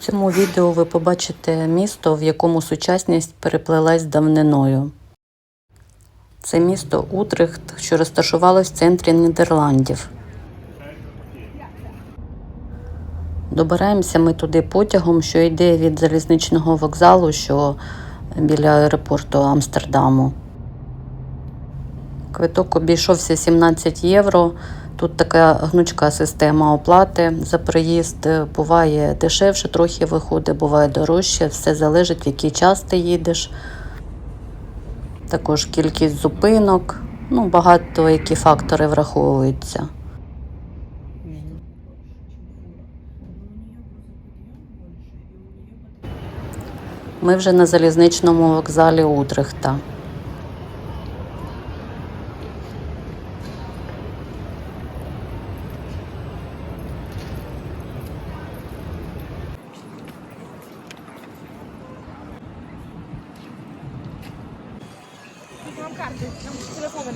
В цьому відео ви побачите місто, в якому сучасність переплелась давниною. Це місто Утрехт, що розташувалось в центрі Нідерландів. Добираємося ми туди потягом, що йде від залізничного вокзалу, що біля аеропорту Амстердаму. Квиток обійшовся 17 євро. Тут така гнучка система оплати за проїзд. Буває дешевше, трохи виходить, буває дорожче. Все залежить, в який час ти їдеш. Також кількість зупинок. Ну, багато які фактори враховуються. Ми вже на залізничному вокзалі Утрехта. Mam karty, mam telefonem.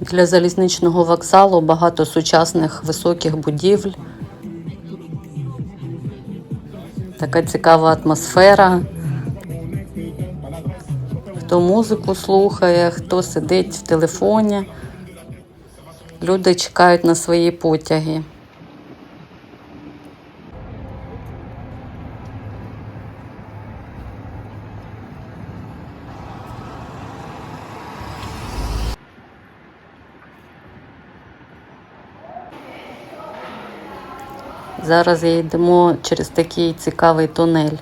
Для залізничного вокзалу багато сучасних високих будівель. Така цікава атмосфера. Хто музику слухає, хто сидить в телефоні. Люди чекають на свої потяги. Зараз йдемо через такий цікавий тунель.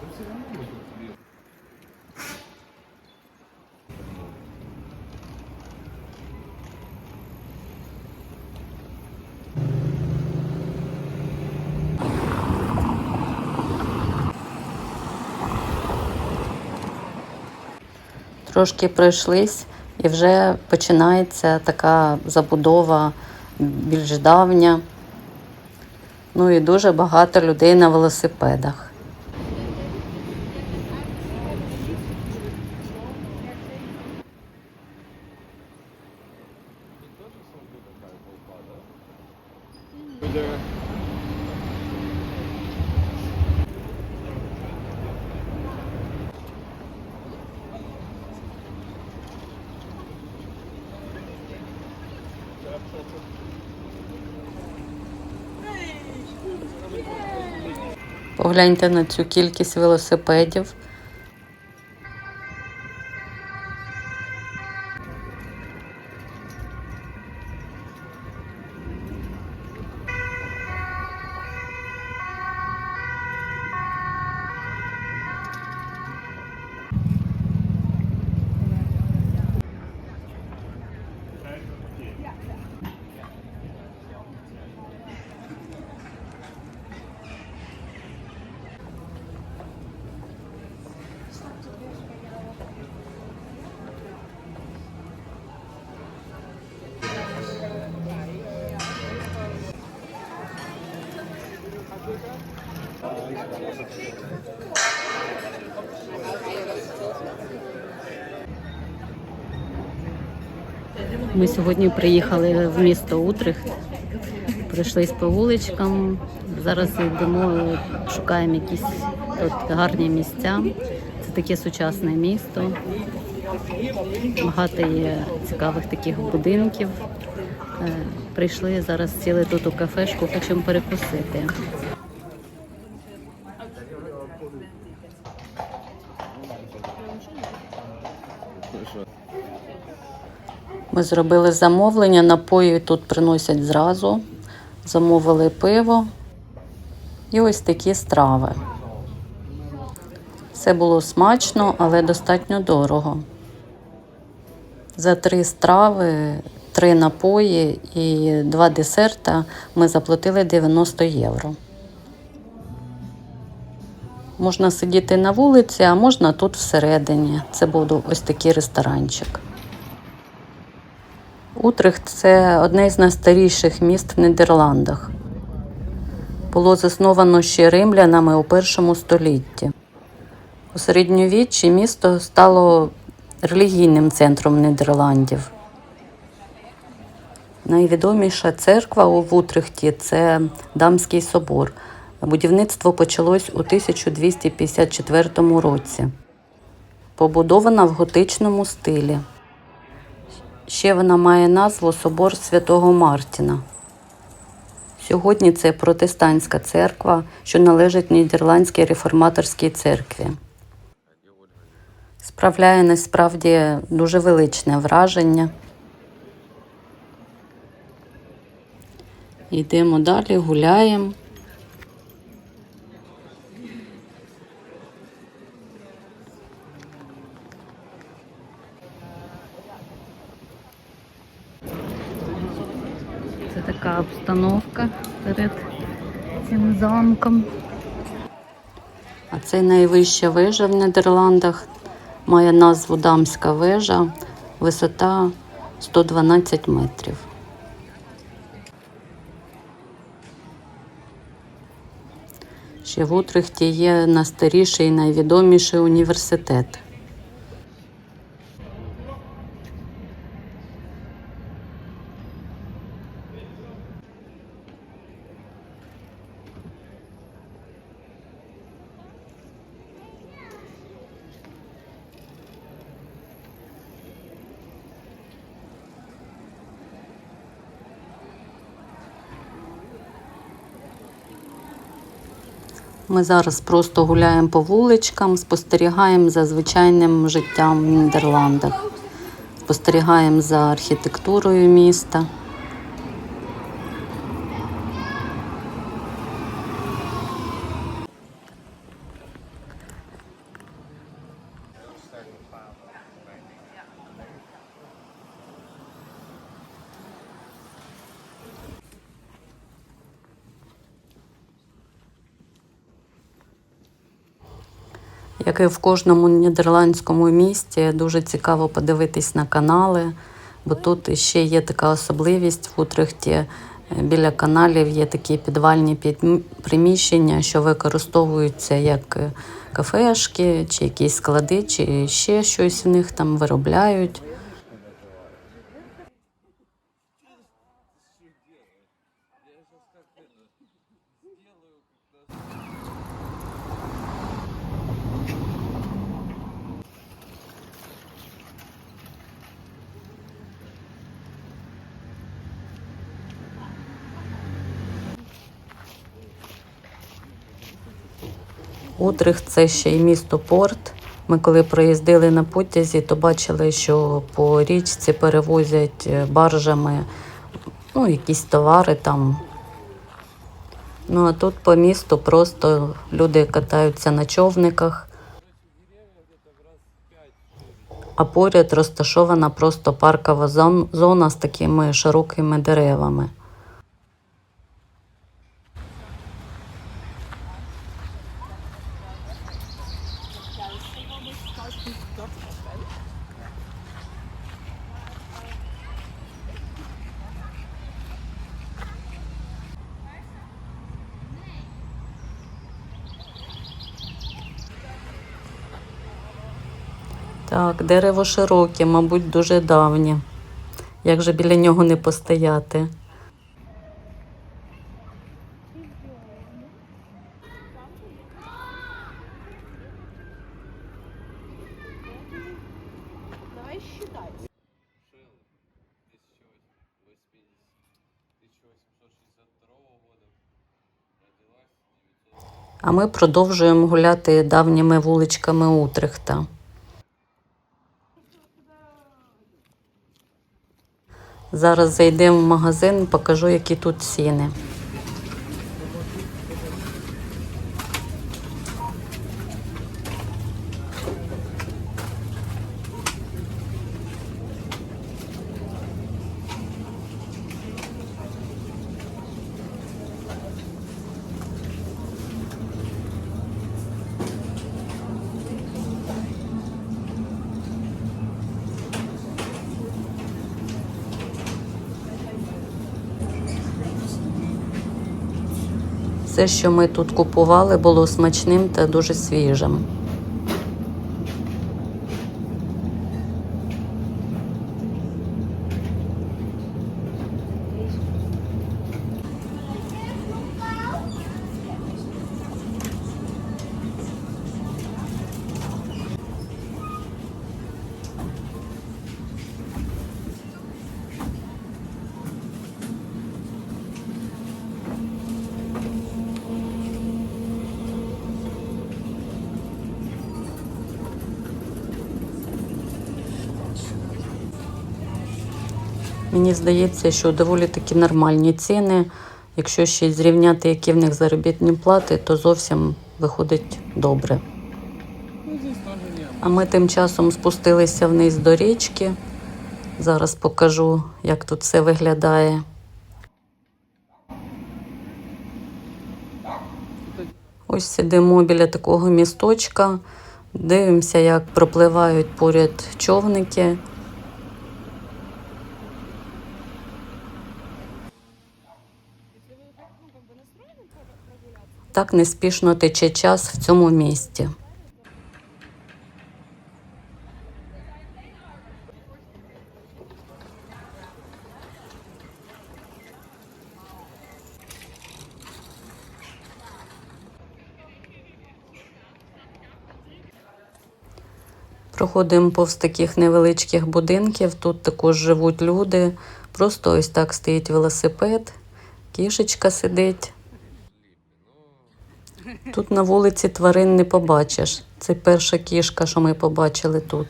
Трошки пройшлись, і вже починається така забудова більш давня. Ну і дуже багато людей на велосипедах. Погляньте на цю кількість велосипедів. Ми сьогодні приїхали в місто Утрехт, пройшлись по вуличкам. Зараз йдемо, шукаємо якісь тут гарні місця. Це таке сучасне місто. Багато є цікавих таких будинків. Е, Прийшли зараз сіли тут у кафешку, хочемо перекусити. Ми зробили замовлення, напої тут приносять зразу. Замовили пиво і ось такі страви. Все було смачно, але достатньо дорого. За три страви, три напої і два десерта ми заплатили 90 євро. Можна сидіти на вулиці, а можна тут всередині. Це був ось такий ресторанчик. Утрехт це одне з найстаріших міст в Нідерландах. Було засновано ще римлянами у першому столітті. У середньовіччі місто стало релігійним центром Нідерландів. Найвідоміша церква у Вутрехті це Дамський собор. Будівництво почалось у 1254 році. Побудована в готичному стилі. Ще вона має назву Собор Святого Мартіна. Сьогодні це протестантська церква, що належить Нідерландській реформаторській церкві. Справляє насправді дуже величне враження. Йдемо далі, гуляємо. Це така обстановка перед цим замком. А це найвища вежа в Нідерландах. Має назву Дамська вежа, висота 112 метрів. Ще в Утрехті є найстаріший і найвідоміший університет. Ми зараз просто гуляємо по вуличкам, спостерігаємо за звичайним життям в Нідерландах, спостерігаємо за архітектурою міста. Як і в кожному нідерландському місті, дуже цікаво подивитись на канали, бо тут ще є така особливість в Утрехті. е, Біля каналів є такі підвальні під- приміщення, що використовуються як е, кафешки, чи якісь склади, чи ще щось в них там виробляють. Утрехт це ще й місто порт. Ми коли проїздили на потязі, то бачили, що по річці перевозять е, баржами ну, якісь товари там. Ну а тут по місту просто люди катаються на човниках. А поряд розташована просто паркова зона з такими широкими деревами. Так, дерево широке, мабуть, дуже давнє. Як же біля нього не постояти? Давай считать. Шелл 1862 года. Родилась 900. А ми продовжуємо гуляти давніми вуличками Утрехта. Зараз зайдемо в магазин, покажу, які тут ціни. Все, що ми тут купували, було смачним та дуже свіжим. Мені здається, що доволі таки нормальні ціни. Якщо ще зрівняти, які в них заробітні плати, то зовсім виходить добре. А ми тим часом спустилися вниз до річки. Зараз покажу, як тут все виглядає. Ось сидимо біля такого місточка, дивимося, як пропливають поряд човники. Так неспішно тече час в цьому місті. Проходимо повз таких невеличких будинків. Тут також живуть люди. Просто ось так стоїть велосипед, кішечка сидить. Тут на вулиці тварин не побачиш. Це перша кішка, що ми побачили тут.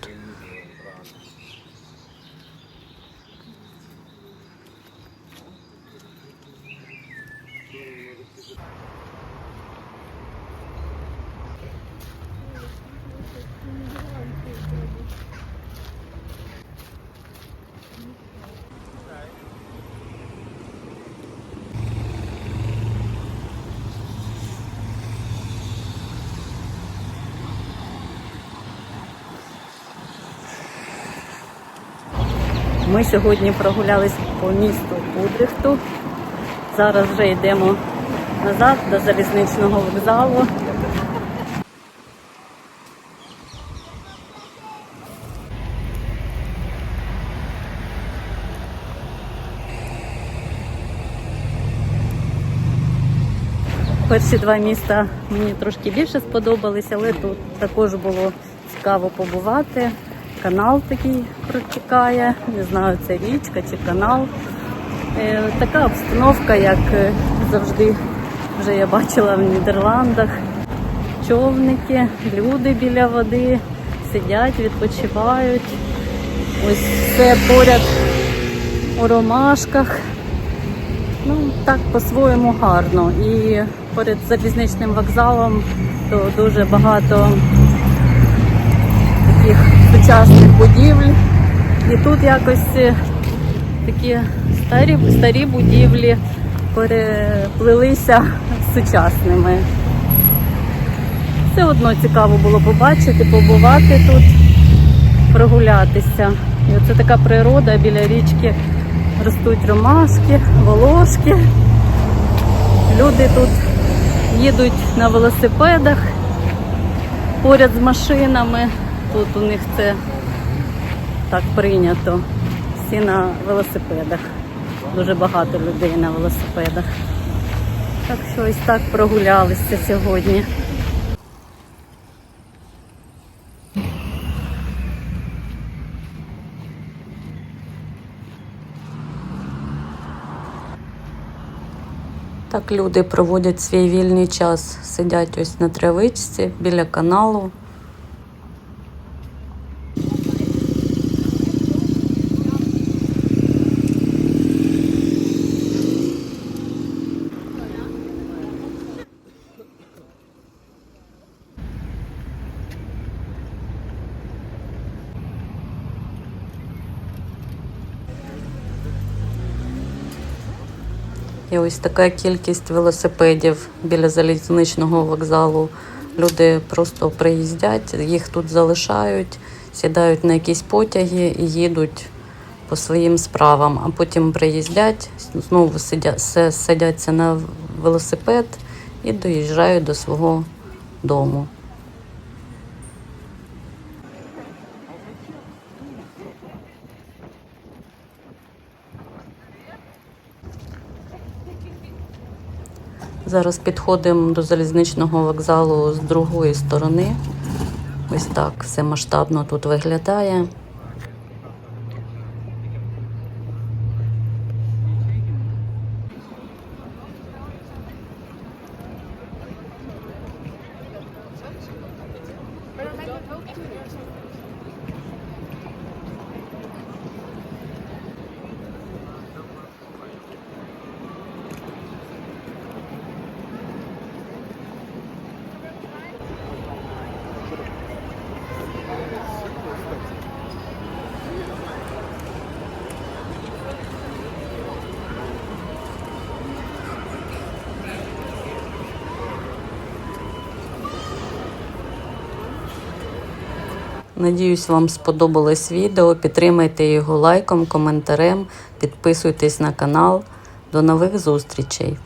Ми сьогодні прогулялись по місту Удрихту. Зараз вже йдемо назад до залізничного вокзалу. Перші два міста мені трошки більше сподобалися, але тут також було цікаво побувати. Канал такий протікає, не знаю, це річка чи канал. Е, Така обстановка, як е, завжди вже я бачила в Нідерландах. Човники, люди біля води сидять, відпочивають. Ось все поряд у ромашках. Ну, так по-своєму гарно. І поряд залізничним вокзалом то дуже багато сучасних будівель. І тут якось е, такі старі, старі будівлі переплилися сучасними. Все одно цікаво було побачити, побувати тут, прогулятися. І оце така природа біля річки ростуть ромашки, волошки. Люди тут їдуть на велосипедах поряд з машинами. Тут у них це так прийнято. Всі на велосипедах. Дуже багато людей на велосипедах. Так що ось так прогулялися сьогодні. Так люди проводять свій вільний час, сидять ось на травичці біля каналу. Ось така кількість велосипедів біля залізничного вокзалу. Люди просто приїздять, їх тут залишають, сідають на якісь потяги і їдуть по своїм справам, а потім приїздять, знову садяться на велосипед і доїжджають до свого дому. Зараз підходимо до залізничного вокзалу з другої сторони. Ось так все масштабно тут виглядає. Надіюсь, вам сподобалось відео. Підтримайте його лайком, коментарем, підписуйтесь на канал. До нових зустрічей!